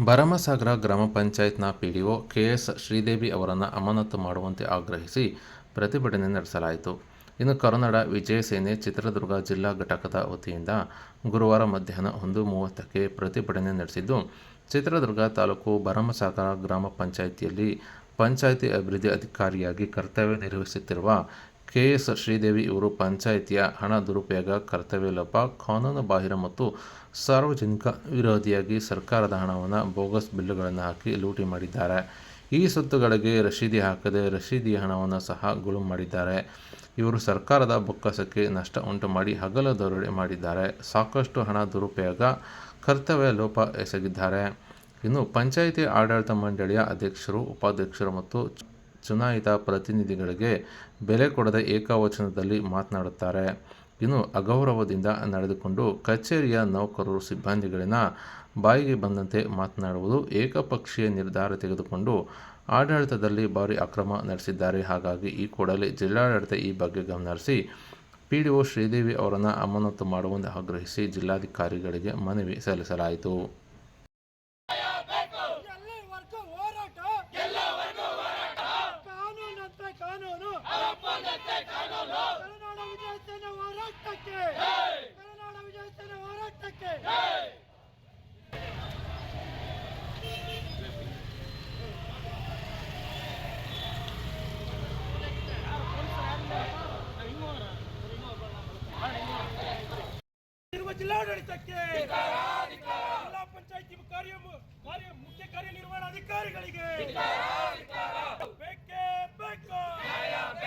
ಭರಮಸಾಗರ ಗ್ರಾಮ ಪಂಚಾಯತ್ನ P D O K KS Shridevi ಅವರನ್ನು ಅಮಾನತು ಮಾಡುವಂತೆ ಆಗ್ರಹಿಸಿ ಪ್ರತಿಭಟನೆ ನಡೆಸಲಾಯಿತು. ಇನ್ನು ಕರುನಾಡ ವಿಜಯ ಸೇನೆ ಚಿತ್ರದುರ್ಗ ಜಿಲ್ಲಾ ಘಟಕದ ವತಿಯಿಂದ ಗುರುವಾರ ಮಧ್ಯಾಹ್ನ ಒಂದು ಮೂವತ್ತಕ್ಕೆ ಪ್ರತಿಭಟನೆ ನಡೆಸಿದ್ದು, ಚಿತ್ರದುರ್ಗ ತಾಲೂಕು ಭರಮಸಾಗರ ಗ್ರಾಮ ಪಂಚಾಯಿತಿಯಲ್ಲಿ ಪಂಚಾಯಿತಿ ಅಭಿವೃದ್ಧಿ ಅಧಿಕಾರಿಯಾಗಿ ಕರ್ತವ್ಯ ನಿರ್ವಹಿಸುತ್ತಿರುವ ಕೆಎಸ್ ಶ್ರೀದೇವಿ ಇವರು ಪಂಚಾಯಿತಿಯ ಹಣ ದುರುಪಯೋಗ ಕರ್ತವ್ಯ ಲೋಪ ಕಾನೂನು ಬಾಹಿರ ಮತ್ತು ಸಾರ್ವಜನಿಕ ವಿರೋಧಿಯಾಗಿ ಸರ್ಕಾರದ ಹಣವನ್ನು ಬೋಗಸ್ ಬಿಲ್ಲುಗಳನ್ನು ಹಾಕಿ ಲೂಟಿ ಮಾಡಿದ್ದಾರೆ. ಈ ಸೊತ್ತುಗಳಿಗೆ ರಶೀದಿ ಹಾಕದೆ ರಶೀದಿ ಹಣವನ್ನು ಸಹ ಗುಳು ಮಾಡಿದ್ದಾರೆ. ಇವರು ಸರ್ಕಾರದ ಬೊಕ್ಕಸಕ್ಕೆ ನಷ್ಟ ಉಂಟು ಮಾಡಿ ಹಗಲ ದರೋಡೆ ಮಾಡಿದ್ದಾರೆ. ಸಾಕಷ್ಟು ಹಣ ದುರುಪಯೋಗ ಕರ್ತವ್ಯ ಲೋಪ ಎಸಗಿದ್ದಾರೆ. ಇನ್ನು ಪಂಚಾಯಿತಿ ಆಡಳಿತ ಮಂಡಳಿಯ ಅಧ್ಯಕ್ಷರು, ಉಪಾಧ್ಯಕ್ಷರು ಮತ್ತು ಚುನಾಯಿತ ಪ್ರತಿನಿಧಿಗಳಿಗೆ ಬೆಲೆ ಕೊಡದ ಏಕವಚನದಲ್ಲಿ ಮಾತನಾಡುತ್ತಾರೆ. ಇನ್ನು ಅಗೌರವದಿಂದ ನಡೆದುಕೊಂಡು ಕಚೇರಿಯ ನೌಕರರು ಸಿಬ್ಬಂದಿಗಳಿನ ಬಾಯಿಗೆ ಬಂದಂತೆ ಮಾತನಾಡುವುದು ಏಕಪಕ್ಷೀಯ ನಿರ್ಧಾರ ತೆಗೆದುಕೊಂಡು ಆಡಳಿತದಲ್ಲಿ ಭಾರಿ ಅಕ್ರಮ ನಡೆಸಿದ್ದಾರೆ. ಹಾಗಾಗಿ ಈ ಕೂಡಲೇ ಜಿಲ್ಲಾಡಳಿತ ಈ ಬಗ್ಗೆ ಗಮನಹರಿಸಿ ಪಿ ಡಿ ಒ ಶ್ರೀದೇವಿ ಅವರನ್ನು ಅಮಾನತು ಮಾಡುವಂತೆ ಆಗ್ರಹಿಸಿ ಜಿಲ್ಲಾಧಿಕಾರಿಗಳಿಗೆ ಮನವಿ ಸಲ್ಲಿಸಲಾಯಿತು. ಕರುನಾಡ ವಿಜಯ ಸೇನೆ ಹೋರಾಟಕ್ಕೆ ಕರುನಾಡ ವಿಜಯ ಸೇನೆ ಹೋರಾಟಕ್ಕೆ ಇರುವ ಜಿಲ್ಲಾಡಳಿತಕ್ಕೆ ಜಿಲ್ಲಾ ಪಂಚಾಯತಿ ಕಾರ್ಯ ಕಾರ್ಯ ಮುಖ್ಯ ಕಾರ್ಯನಿರ್ವಹಣಾಧಿಕಾರಿಗಳಿಗೆ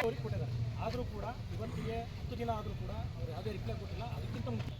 ಅವ್ರಿಗೆ ಕೊಟ್ಟಿದ್ದಾರೆ ಆದರೂ ಕೂಡ ಇವತ್ತಿಗೆ ಹತ್ತು ದಿನ ಆದರೂ ಕೂಡ ಅವ್ರು ಯಾವುದೇ ರಿಪ್ಲೈ ಕೊಟ್ಟಿಲ್ಲ. ಅದಕ್ಕಿಂತ ಮುಖ್ಯ.